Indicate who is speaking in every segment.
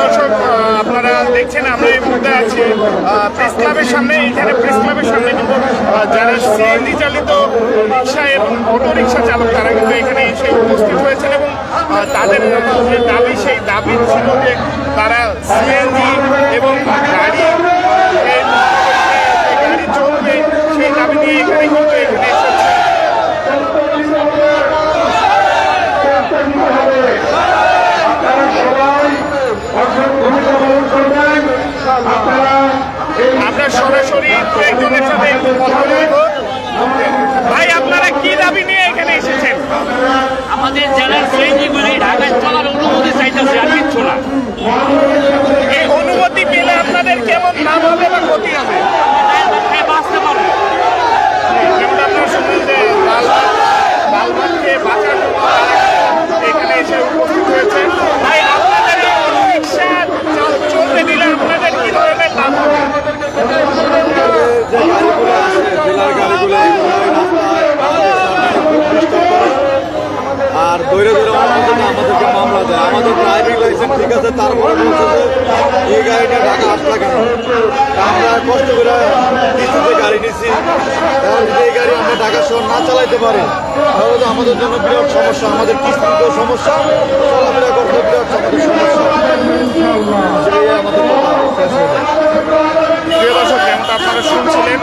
Speaker 1: দর্শক আপনারা দেখছেন, আমরা এই মুহূর্তে আছি প্রেস ক্লাবের সামনে। এখানে প্রেস ক্লাবের সামনে কিন্তু যারা সিএনজি চালিত রিক্সা এবং অটো রিক্সা চালক, তারা কিন্তু এখানে এসে উপস্থিত যে দাবি ছিল যে তারা সিএনজি এবং গাড়ি গাড়ি চলবে, সেই দাবি নিয়ে এখানে কিন্তু এখানে
Speaker 2: আমাদের জেলার সিএনজিগুলি ঢাকায় চলার অনুমতি চাইতেছে।
Speaker 1: এই অনুমতি পেলে আপনাদের কেমন লাভ হবে বা ক্ষতি হবে?
Speaker 2: খেয়ে বাঁচতে পারবে।
Speaker 3: করে আমাদের ড্রাইভিং লাইসেন্স ঠিক আছে তারপরে বলছে যে এই গাড়িটা ঢাকা আসলা কেন? আমরা কষ্ট করে কিছুতে গাড়ি নিছি। যদি এই গাড়ি আমরা ঢাকা শহর না চালাইতে পারি, তাহলে তো আমাদের জন্য বিরাট সমস্যা, আমাদের কিস্তিতেও সমস্যা, চলাফেরা করতে বিরাট আমাদের সমস্যা সেই আমাদের কথা শেষ হয়ে যায়
Speaker 1: প্রিয় দর্শক যেমনটা আপনারা শুনছিলেন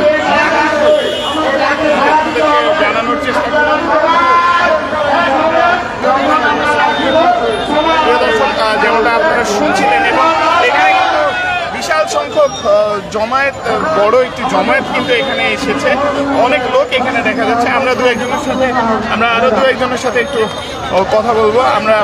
Speaker 1: আপনাদেরকে জানানোর চেষ্টা করলাম প্রিয় দর্শক আহ, যেমনটা আপনারা শুনছিলেন এবং এখানে কিন্তু বিশাল সংখ্যক আহ, জমায়েত বড় একটি জমায়েত কিন্তু এখানে এসেছে। অনেক লোক এখানে দেখা যাচ্ছে। আমরা দু একজনের সাথে, আমরা আরও দু একজনের সাথে একটু কথা বলব। আমরা